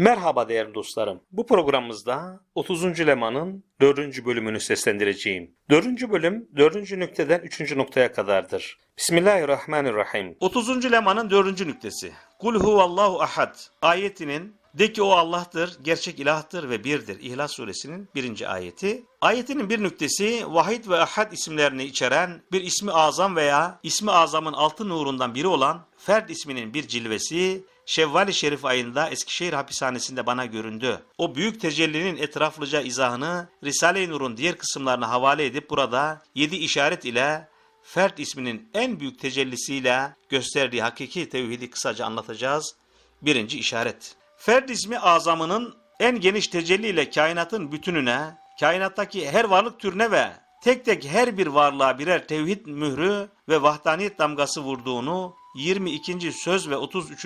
Merhaba değerli dostlarım. Bu programımızda 30. lemanın 4. bölümünü seslendireceğim. 4. bölüm 4. nükteden 3. noktaya kadardır. Bismillahirrahmanirrahim. 30. lemanın 4. nüktesi. Kul huvallahu ahad ayetinin de ki o Allah'tır, gerçek ilahtır ve birdir. İhlas suresinin birinci ayeti. Ayetinin bir nüktesi vahid ve ahad isimlerini içeren bir ismi azam veya ismi azamın altı nurundan biri olan Ferd isminin bir cilvesi Şevval-i Şerif ayında Eskişehir hapishanesinde bana göründü. O büyük tecellinin etraflıca izahını Risale-i Nur'un diğer kısımlarına havale edip burada yedi işaret ile Fert isminin en büyük tecellisiyle gösterdiği hakiki tevhidi kısaca anlatacağız. Birinci işaret. Ferd ismi azamının en geniş tecelliyle kainatın bütününe, kainattaki her varlık türüne ve tek tek her bir varlığa birer tevhid mührü ve vahdaniyet damgası vurduğunu 22. söz ve 33.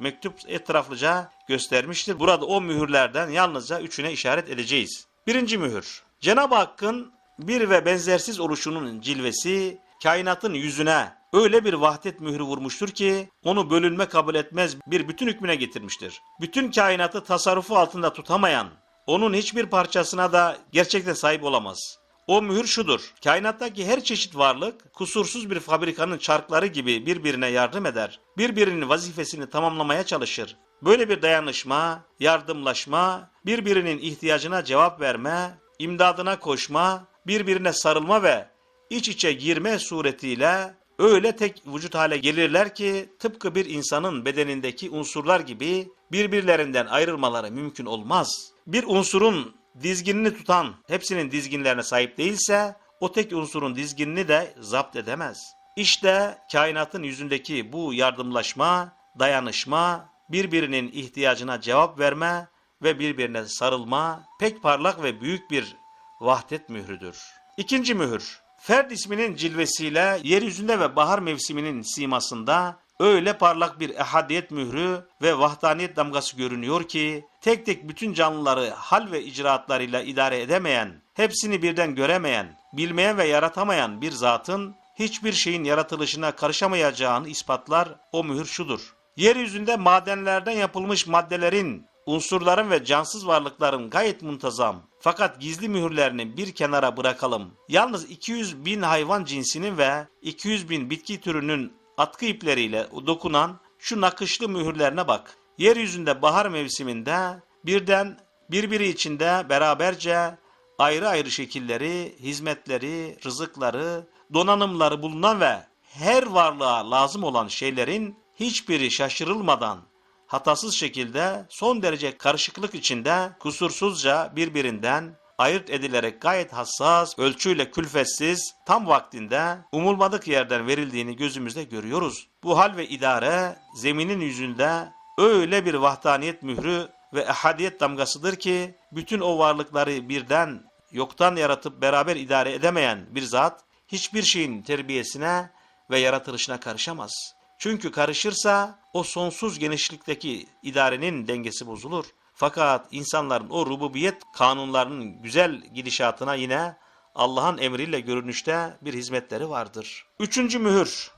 mektup etraflıca göstermiştir. Burada o mühürlerden yalnızca üçüne işaret edeceğiz. Birinci mühür. Cenab-ı Hakk'ın bir ve benzersiz oluşunun cilvesi kainatın yüzüne öyle bir vahdet mührü vurmuştur ki onu bölünme kabul etmez bir bütün hükmüne getirmiştir. Bütün kainatı tasarrufu altında tutamayan, onun hiçbir parçasına da gerçekten sahip olamaz. O mühür şudur. Kainattaki her çeşit varlık kusursuz bir fabrikanın çarkları gibi birbirine yardım eder. Birbirinin vazifesini tamamlamaya çalışır. Böyle bir dayanışma, yardımlaşma, birbirinin ihtiyacına cevap verme, imdadına koşma, birbirine sarılma ve iç içe girme suretiyle öyle tek vücut hale gelirler ki tıpkı bir insanın bedenindeki unsurlar gibi birbirlerinden ayrılmaları mümkün olmaz. Bir unsurun dizginini tutan hepsinin dizginlerine sahip değilse o tek unsurun dizginini de zapt edemez. İşte kainatın yüzündeki bu yardımlaşma, dayanışma, birbirinin ihtiyacına cevap verme ve birbirine sarılma pek parlak ve büyük bir vahdet mührüdür. İkinci mühür, Ferd isminin cilvesiyle yeryüzünde ve bahar mevsiminin simasında öyle parlak bir ehadiyet mührü ve vahdaniyet damgası görünüyor ki tek tek bütün canlıları hal ve icraatlarıyla idare edemeyen, hepsini birden göremeyen, bilmeyen ve yaratamayan bir zatın hiçbir şeyin yaratılışına karışamayacağını ispatlar o mühür şudur. Yeryüzünde madenlerden yapılmış maddelerin, unsurların ve cansız varlıkların gayet muntazam fakat gizli mühürlerini bir kenara bırakalım. Yalnız 200 bin hayvan cinsinin ve 200 bin bitki türünün atkı ipleriyle dokunan şu nakışlı mühürlerine bak. Yeryüzünde bahar mevsiminde birden birbiri içinde beraberce ayrı ayrı şekilleri, hizmetleri, rızıkları, donanımları bulunan ve her varlığa lazım olan şeylerin hiçbiri şaşırılmadan hatasız şekilde son derece karışıklık içinde kusursuzca birbirinden ayırt edilerek gayet hassas, ölçüyle külfetsiz, tam vaktinde umulmadık yerden verildiğini gözümüzde görüyoruz. Bu hal ve idare zeminin yüzünde öyle bir vahdaniyet mührü ve ehadiyet damgasıdır ki bütün o varlıkları birden yoktan yaratıp beraber idare edemeyen bir zat hiçbir şeyin terbiyesine ve yaratılışına karışamaz. Çünkü karışırsa o sonsuz genişlikteki idarenin dengesi bozulur. Fakat insanların o rububiyet kanunlarının güzel gidişatına yine Allah'ın emriyle görünüşte bir hizmetleri vardır. Üçüncü mühür.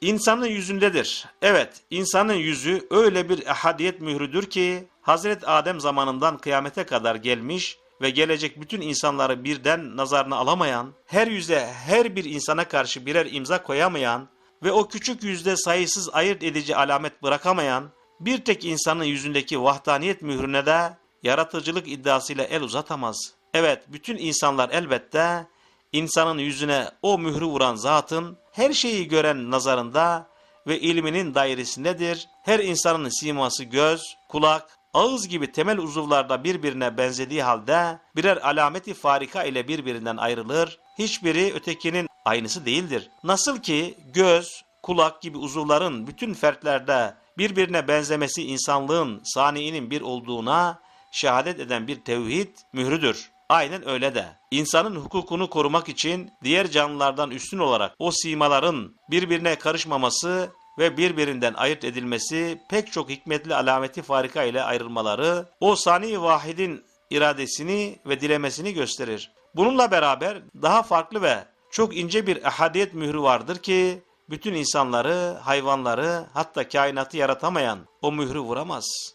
İnsanın yüzündedir. Evet, insanın yüzü öyle bir ehadiyet mührüdür ki Hazret Adem zamanından kıyamete kadar gelmiş ve gelecek bütün insanları birden nazarına alamayan, her yüze her bir insana karşı birer imza koyamayan ve o küçük yüzde sayısız ayırt edici alamet bırakamayan bir tek insanın yüzündeki vahdaniyet mührüne de yaratıcılık iddiasıyla el uzatamaz. Evet, bütün insanlar elbette insanın yüzüne o mührü vuran zatın her şeyi gören nazarında ve ilminin dairesindedir. Her insanın siması göz, kulak, ağız gibi temel uzuvlarda birbirine benzediği halde birer alameti farika ile birbirinden ayrılır. Hiçbiri ötekinin aynısı değildir. Nasıl ki göz, kulak gibi uzuvların bütün fertlerde birbirine benzemesi insanlığın saniinin bir olduğuna şehadet eden bir tevhid mührüdür. Aynen öyle de. İnsanın hukukunu korumak için diğer canlılardan üstün olarak o simaların birbirine karışmaması ve birbirinden ayırt edilmesi pek çok hikmetli alameti farika ile ayrılmaları o sani vahidin iradesini ve dilemesini gösterir. Bununla beraber daha farklı ve çok ince bir ehadiyet mührü vardır ki bütün insanları, hayvanları hatta kainatı yaratamayan o mührü vuramaz.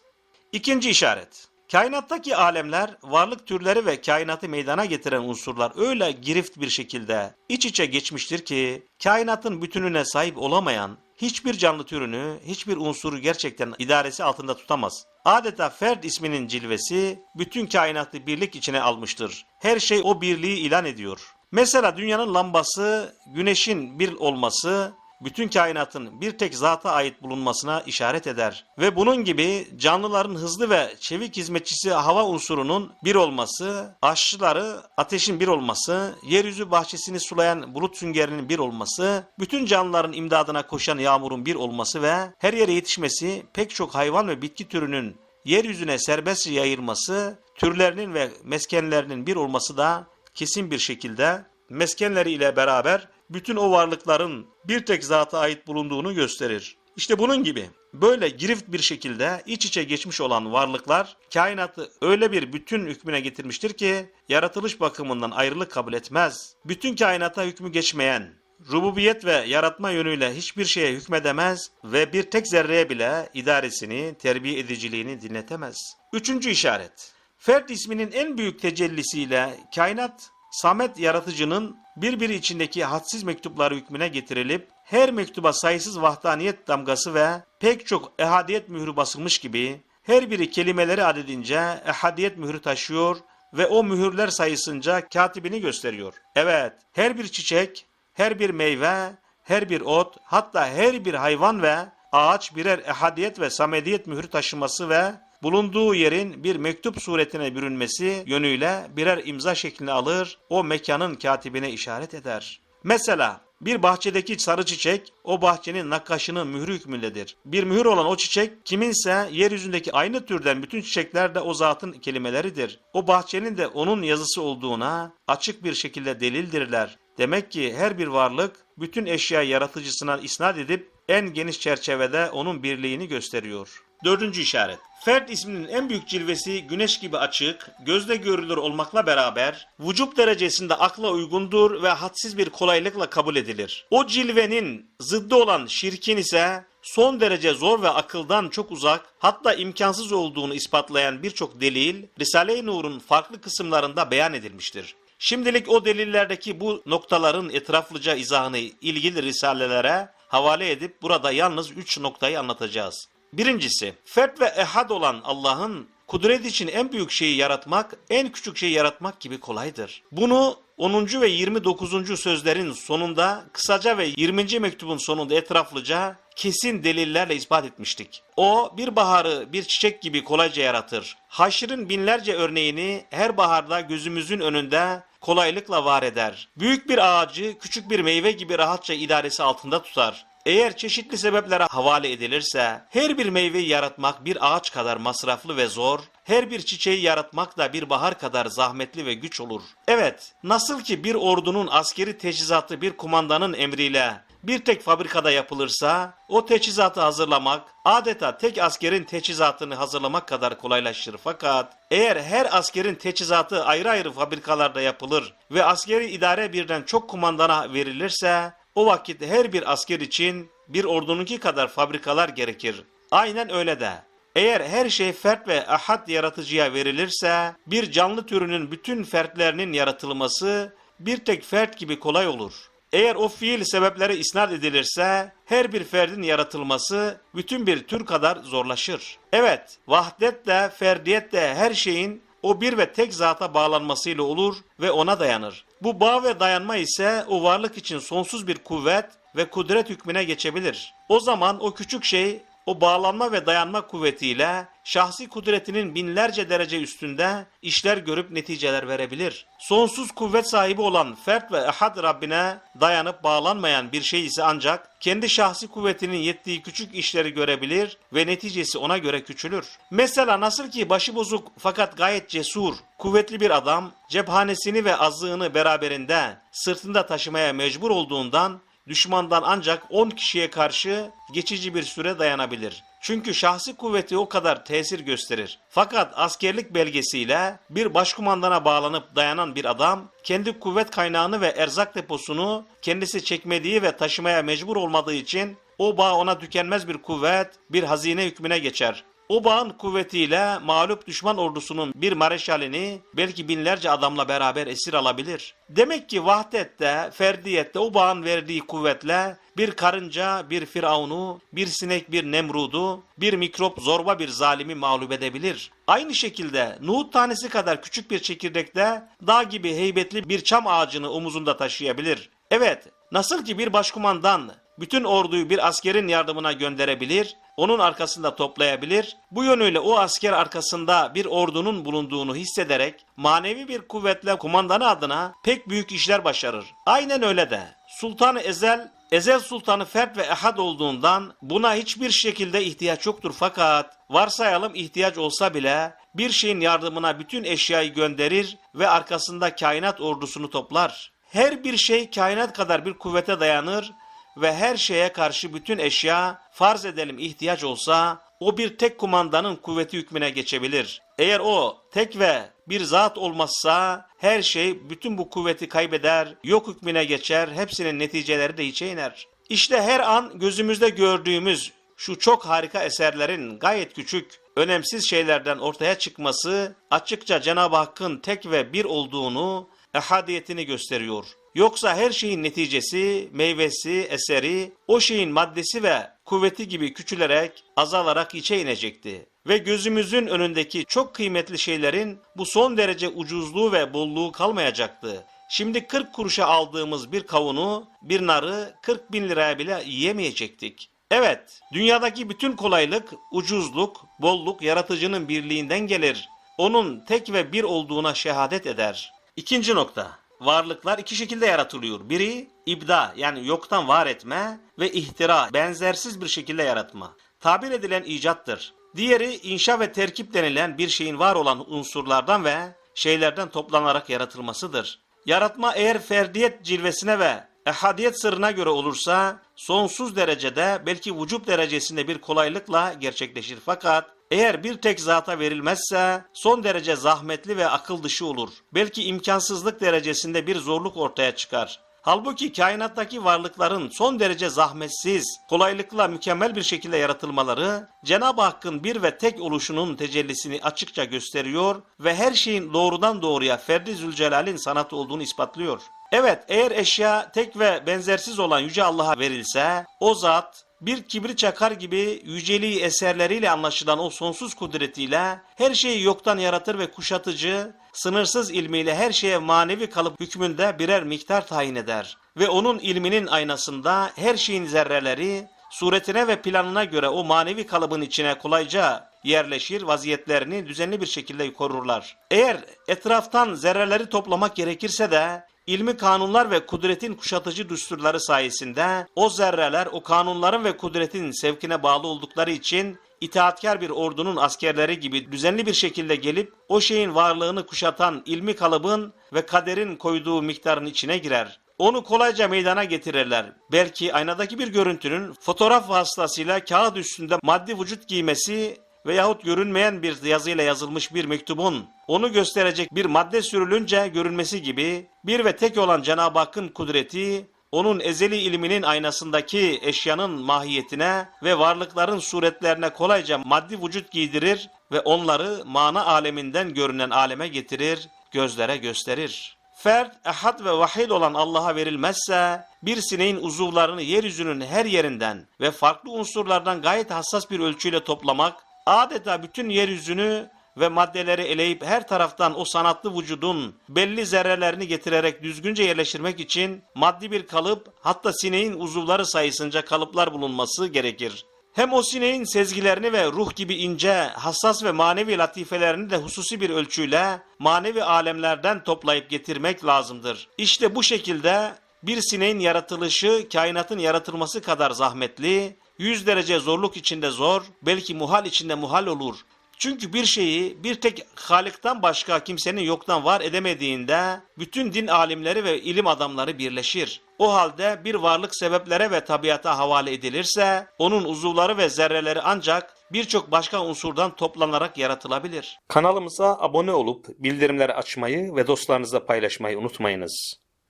İkinci işaret. Kainattaki alemler, varlık türleri ve kainatı meydana getiren unsurlar öyle girift bir şekilde iç içe geçmiştir ki kainatın bütününe sahip olamayan hiçbir canlı türünü, hiçbir unsuru gerçekten idaresi altında tutamaz. Adeta ferd isminin cilvesi bütün kainatı birlik içine almıştır. Her şey o birliği ilan ediyor. Mesela dünyanın lambası, güneşin bir olması, bütün kainatın bir tek zata ait bulunmasına işaret eder. Ve bunun gibi canlıların hızlı ve çevik hizmetçisi hava unsurunun bir olması, aşçıları ateşin bir olması, yeryüzü bahçesini sulayan bulut süngerinin bir olması, bütün canlıların imdadına koşan yağmurun bir olması ve her yere yetişmesi, pek çok hayvan ve bitki türünün yeryüzüne serbestçe yayılması, türlerinin ve meskenlerinin bir olması da kesin bir şekilde meskenleri ile beraber bütün o varlıkların bir tek zata ait bulunduğunu gösterir. İşte bunun gibi böyle girift bir şekilde iç içe geçmiş olan varlıklar kainatı öyle bir bütün hükmüne getirmiştir ki yaratılış bakımından ayrılık kabul etmez. Bütün kainata hükmü geçmeyen, rububiyet ve yaratma yönüyle hiçbir şeye hükmedemez ve bir tek zerreye bile idaresini, terbiye ediciliğini dinletemez. Üçüncü işaret. Fert isminin en büyük tecellisiyle kainat Samet yaratıcının birbiri içindeki hadsiz mektupları hükmüne getirilip her mektuba sayısız vahdaniyet damgası ve pek çok ehadiyet mührü basılmış gibi her biri kelimeleri adedince ehadiyet mührü taşıyor ve o mühürler sayısınca katibini gösteriyor. Evet, her bir çiçek, her bir meyve, her bir ot, hatta her bir hayvan ve ağaç birer ehadiyet ve samediyet mührü taşıması ve bulunduğu yerin bir mektup suretine bürünmesi yönüyle birer imza şeklini alır, o mekanın katibine işaret eder. Mesela bir bahçedeki sarı çiçek o bahçenin nakkaşının mührü hükmündedir. Bir mühür olan o çiçek kiminse yeryüzündeki aynı türden bütün çiçekler de o zatın kelimeleridir. O bahçenin de onun yazısı olduğuna açık bir şekilde delildirler. Demek ki her bir varlık bütün eşya yaratıcısına isnat edip en geniş çerçevede onun birliğini gösteriyor. Dördüncü işaret. Ferd isminin en büyük cilvesi güneş gibi açık, gözle görülür olmakla beraber vücut derecesinde akla uygundur ve hadsiz bir kolaylıkla kabul edilir. O cilvenin zıddı olan şirkin ise son derece zor ve akıldan çok uzak, hatta imkansız olduğunu ispatlayan birçok delil Risale-i Nur'un farklı kısımlarında beyan edilmiştir. Şimdilik o delillerdeki bu noktaların etraflıca izahını ilgili risalelere havale edip burada yalnız üç noktayı anlatacağız. Birincisi, fert ve ehad olan Allah'ın kudret için en büyük şeyi yaratmak, en küçük şeyi yaratmak gibi kolaydır. Bunu 10. ve 29. sözlerin sonunda kısaca ve 20. mektubun sonunda etraflıca kesin delillerle ispat etmiştik. O bir baharı bir çiçek gibi kolayca yaratır. Haşrın binlerce örneğini her baharda gözümüzün önünde kolaylıkla var eder. Büyük bir ağacı küçük bir meyve gibi rahatça idaresi altında tutar. Eğer çeşitli sebeplere havale edilirse her bir meyveyi yaratmak bir ağaç kadar masraflı ve zor, her bir çiçeği yaratmak da bir bahar kadar zahmetli ve güç olur. Evet, nasıl ki bir ordunun askeri teçhizatı bir kumandanın emriyle bir tek fabrikada yapılırsa o teçhizatı hazırlamak adeta tek askerin teçhizatını hazırlamak kadar kolaylaşır. Fakat eğer her askerin teçhizatı ayrı ayrı fabrikalarda yapılır ve askeri idare birden çok kumandana verilirse o vakit her bir asker için bir ordununki kadar fabrikalar gerekir. Aynen öyle de. Eğer her şey fert ve ahad yaratıcıya verilirse bir canlı türünün bütün fertlerinin yaratılması bir tek fert gibi kolay olur. Eğer o fiil sebeplere isnat edilirse her bir ferdin yaratılması bütün bir tür kadar zorlaşır. Evet, vahdet de ferdiyet de her şeyin o bir ve tek zata bağlanmasıyla olur ve ona dayanır. Bu bağ ve dayanma ise o varlık için sonsuz bir kuvvet ve kudret hükmüne geçebilir. O zaman o küçük şey o bağlanma ve dayanma kuvvetiyle şahsi kudretinin binlerce derece üstünde işler görüp neticeler verebilir. Sonsuz kuvvet sahibi olan fert ve ehad Rabbine dayanıp bağlanmayan bir şey ise ancak kendi şahsi kuvvetinin yettiği küçük işleri görebilir ve neticesi ona göre küçülür. Mesela nasıl ki başı bozuk fakat gayet cesur, kuvvetli bir adam cephanesini ve azığını beraberinde sırtında taşımaya mecbur olduğundan düşmandan ancak 10 kişiye karşı geçici bir süre dayanabilir. Çünkü şahsi kuvveti o kadar tesir gösterir. Fakat askerlik belgesiyle bir başkumandana bağlanıp dayanan bir adam kendi kuvvet kaynağını ve erzak deposunu kendisi çekmediği ve taşımaya mecbur olmadığı için o bağ ona tükenmez bir kuvvet, bir hazine hükmüne geçer. O kuvvetiyle mağlup düşman ordusunun bir mareşalini belki binlerce adamla beraber esir alabilir. Demek ki vahdette, ferdiyette o verdiği kuvvetle bir karınca, bir firavunu, bir sinek, bir nemrudu, bir mikrop, zorba bir zalimi mağlup edebilir. Aynı şekilde Nuhut tanesi kadar küçük bir çekirdekte dağ gibi heybetli bir çam ağacını omuzunda taşıyabilir. Evet, nasıl ki bir başkumandan bütün orduyu bir askerin yardımına gönderebilir, onun arkasında toplayabilir, bu yönüyle o asker arkasında bir ordunun bulunduğunu hissederek manevi bir kuvvetle kumandanı adına pek büyük işler başarır. Aynen öyle de Sultan-ı Ezel Ezel Sultanı fert ve ehad olduğundan buna hiçbir şekilde ihtiyaç yoktur fakat varsayalım ihtiyaç olsa bile bir şeyin yardımına bütün eşyayı gönderir ve arkasında kainat ordusunu toplar. Her bir şey kainat kadar bir kuvvete dayanır ve her şeye karşı bütün eşya farz edelim ihtiyaç olsa o bir tek kumandanın kuvveti hükmüne geçebilir. Eğer o tek ve bir zat olmazsa her şey bütün bu kuvveti kaybeder, yok hükmüne geçer, hepsinin neticeleri de içe iner. İşte her an gözümüzde gördüğümüz şu çok harika eserlerin gayet küçük, önemsiz şeylerden ortaya çıkması açıkça Cenab-ı Hakk'ın tek ve bir olduğunu, ehadiyetini gösteriyor. Yoksa her şeyin neticesi, meyvesi, eseri, o şeyin maddesi ve kuvveti gibi küçülerek, azalarak içe inecekti. Ve gözümüzün önündeki çok kıymetli şeylerin bu son derece ucuzluğu ve bolluğu kalmayacaktı. Şimdi 40 kuruşa aldığımız bir kavunu, bir narı 40 bin liraya bile yiyemeyecektik. Evet, dünyadaki bütün kolaylık, ucuzluk, bolluk yaratıcının birliğinden gelir. Onun tek ve bir olduğuna şehadet eder. İkinci nokta varlıklar iki şekilde yaratılıyor. Biri ibda yani yoktan var etme ve ihtira benzersiz bir şekilde yaratma. Tabir edilen icattır. Diğeri inşa ve terkip denilen bir şeyin var olan unsurlardan ve şeylerden toplanarak yaratılmasıdır. Yaratma eğer ferdiyet cilvesine ve ehadiyet sırrına göre olursa sonsuz derecede belki vücut derecesinde bir kolaylıkla gerçekleşir. Fakat eğer bir tek zata verilmezse son derece zahmetli ve akıl dışı olur. Belki imkansızlık derecesinde bir zorluk ortaya çıkar. Halbuki kainattaki varlıkların son derece zahmetsiz, kolaylıkla mükemmel bir şekilde yaratılmaları Cenab-ı Hakk'ın bir ve tek oluşunun tecellisini açıkça gösteriyor ve her şeyin doğrudan doğruya Ferdi Zülcelal'in sanatı olduğunu ispatlıyor. Evet eğer eşya tek ve benzersiz olan Yüce Allah'a verilse o zat bir kibri çakar gibi yüceliği eserleriyle anlaşılan o sonsuz kudretiyle her şeyi yoktan yaratır ve kuşatıcı, sınırsız ilmiyle her şeye manevi kalıp hükmünde birer miktar tayin eder. Ve onun ilminin aynasında her şeyin zerreleri suretine ve planına göre o manevi kalıbın içine kolayca yerleşir, vaziyetlerini düzenli bir şekilde korurlar. Eğer etraftan zerreleri toplamak gerekirse de ilmi kanunlar ve kudretin kuşatıcı düsturları sayesinde o zerreler o kanunların ve kudretin sevkine bağlı oldukları için itaatkar bir ordunun askerleri gibi düzenli bir şekilde gelip o şeyin varlığını kuşatan ilmi kalıbın ve kaderin koyduğu miktarın içine girer. Onu kolayca meydana getirirler. Belki aynadaki bir görüntünün fotoğraf vasıtasıyla kağıt üstünde maddi vücut giymesi veyahut görünmeyen bir yazıyla yazılmış bir mektubun onu gösterecek bir madde sürülünce görünmesi gibi bir ve tek olan Cenab-ı Hakk'ın kudreti onun ezeli ilminin aynasındaki eşyanın mahiyetine ve varlıkların suretlerine kolayca maddi vücut giydirir ve onları mana aleminden görünen aleme getirir, gözlere gösterir. Fert, ehad ve vahid olan Allah'a verilmezse, bir sineğin uzuvlarını yeryüzünün her yerinden ve farklı unsurlardan gayet hassas bir ölçüyle toplamak, adeta bütün yeryüzünü ve maddeleri eleyip her taraftan o sanatlı vücudun belli zerrelerini getirerek düzgünce yerleştirmek için maddi bir kalıp hatta sineğin uzuvları sayısınca kalıplar bulunması gerekir. Hem o sineğin sezgilerini ve ruh gibi ince, hassas ve manevi latifelerini de hususi bir ölçüyle manevi alemlerden toplayıp getirmek lazımdır. İşte bu şekilde bir sineğin yaratılışı kainatın yaratılması kadar zahmetli, yüz derece zorluk içinde zor, belki muhal içinde muhal olur. Çünkü bir şeyi bir tek Halik'ten başka kimsenin yoktan var edemediğinde bütün din alimleri ve ilim adamları birleşir. O halde bir varlık sebeplere ve tabiata havale edilirse onun uzuvları ve zerreleri ancak birçok başka unsurdan toplanarak yaratılabilir. Kanalımıza abone olup bildirimleri açmayı ve dostlarınızla paylaşmayı unutmayınız.